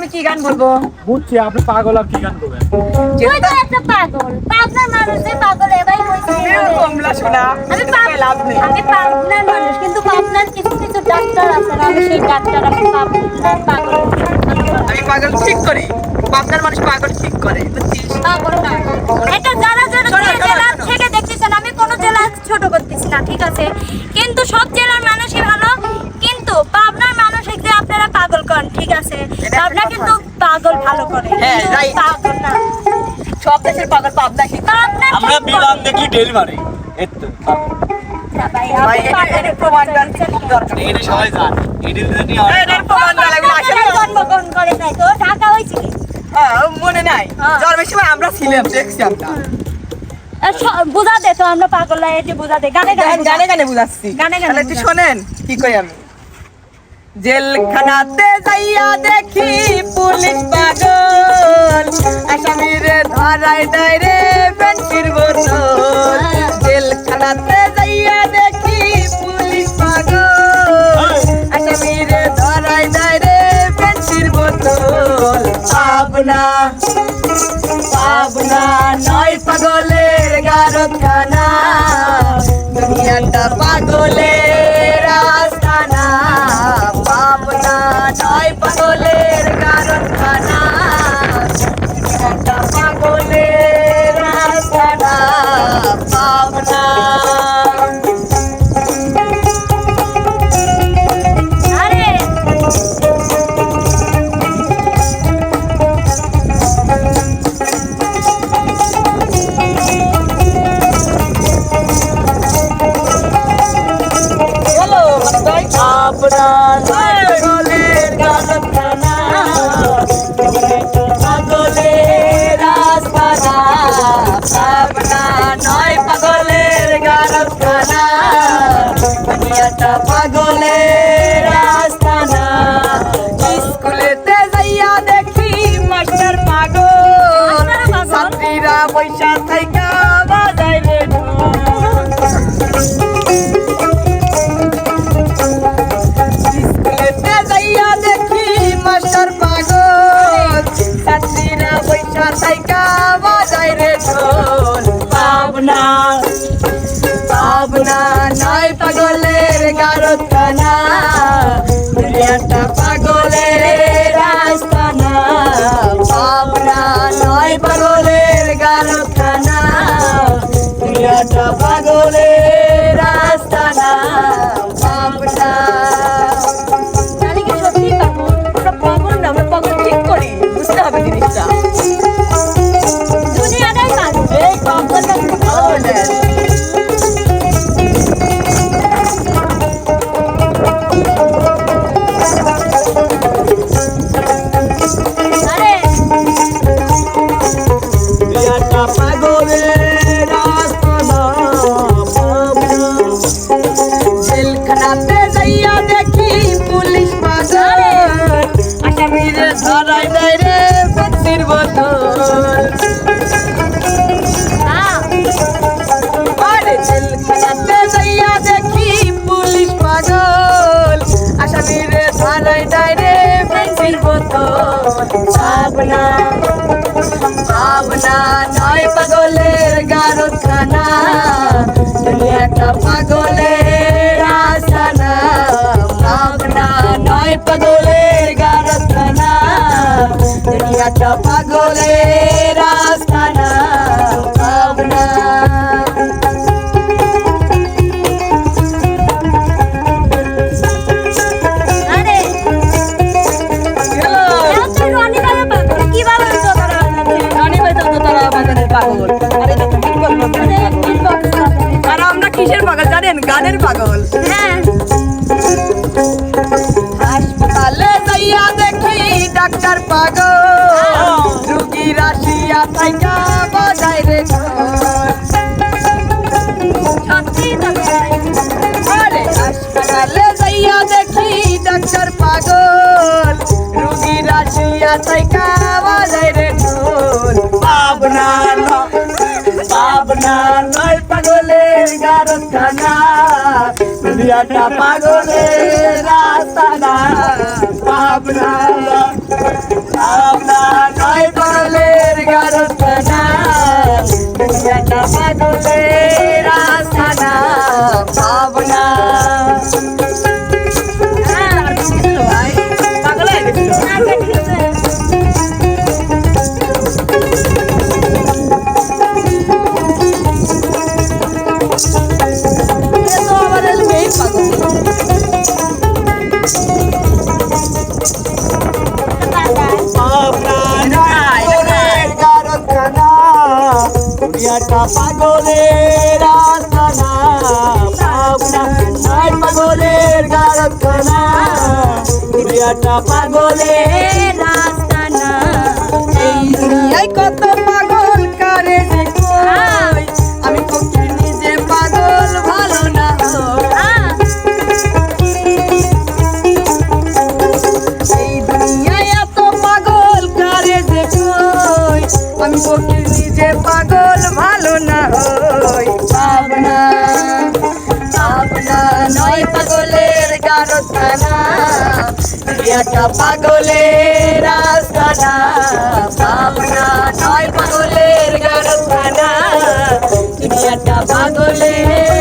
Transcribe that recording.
আমি কি গান বলব? বুঝছি আপনি পাগল আর কি গান করবেন তুই তো একটা পাগল পাগলার মানুষ যে পাগল এবাই কইছে কমলা শোনা আমি লাভ নেই। আমি পাবনার মানুষ কিন্তু পাবনার কিছু কিছু ডাক্তার আছে না আমি সেই ডাক্তার আমি পাবনার পাগল। আমি পাগল ঠিক করি আপনার মানুষ পাগল ঠিক করে পাগল না। এটা যারা যারা জেলা থেকে দেখতেছেন আমি কোনো জেলা ছোট করতেছি না ঠিক আছে? কিন্তু সব জেলার মানুষই ভালো কিন্তু পাবনার মানুষ যে আপনারা পাগল করেন ঠিক আছে এটা পাবনা একটা কিন্তু পাগল ভালো করে। হ্যাঁ, right. পাগল না। সব দেশের পাগল পাবনা আমরা। দেখি এত ভাই, ভাই এটা- পাগলের এটা প্রমাণটা খুব দরকার। এটা সবাই জান এটা যদি এটার প্রমাণ না। আসলে জন্মগ্রহণ করে নাই তো ঢাকা হয়েছে হ্যাঁ, মনে নাই। জন্মের সময় আমরা ছিলাম দেখছি আমরা। আর বুঝা দে তো আমরা পাগল এটি বুঝা দে। গানে গানে গানে গানে বুঝাচ্ছি। গানে গানে। শোনেন কি কই আমি? জেলখানাতে যাইয়া দেখি পুলিশ পাগল। আসামির ধরাই দেয় রে পেন্সির বোতল জেলখানাতে যাইয়া দেখি পুলিশ পাগল। আসামির ধরাই দেয় রে পেন্সির বোতল পাবনা পাবনা নয় পাগলের দুনিয়াটা পাগলের আস্তানা স্কুলেতে যাইয়া দেখি মাস্টার পাগল। ছাত্রীরা পয়সা থাইকা বাজায় রে। স্কুলেতে যাইয়া দেখি মাস্টার পাবনা পাবনা নয় পাগলের গারখানা, দুনিয়াটা পাগলের আসানা। পাবনা নয় পাগলের দুনিয়াটা পাগলের আস্তানা পাবনা তো তারা বাগানের পাগল। আরে বলব আর আমরা কিসের পাগল জানেন? গানের পাগল। হ্যাঁ। হাসপাতালে যাইয়া দেখি ডাক্তার পাগল। রুগী রাশিয়া থাইকা বাজায় রে তাই। আরে হাসপাতালে যাইয়া দেখি ডাক্তার পাগল। রুগী রাশিয়া থাইকা বাজায় পাবনা ন- পাবনা নয় পাগলের গারখানা দুনিয়াটা পাগলের রাস্তানা ভাবনা ভাবনা নয় পাগলের গারখানা দুনিয়াটা পাগলের আস্তানা ভাবনা হ্যাঁ, দুনিয়াটা পাগলের আস্তানা ভাবনা পাগলের গারখানা দুনিয়াটা কত দুনিয়াটা পাগলের আস্তানা ভাবনা নয় পাগলের গাড়ানা তুমি একটা পাগলের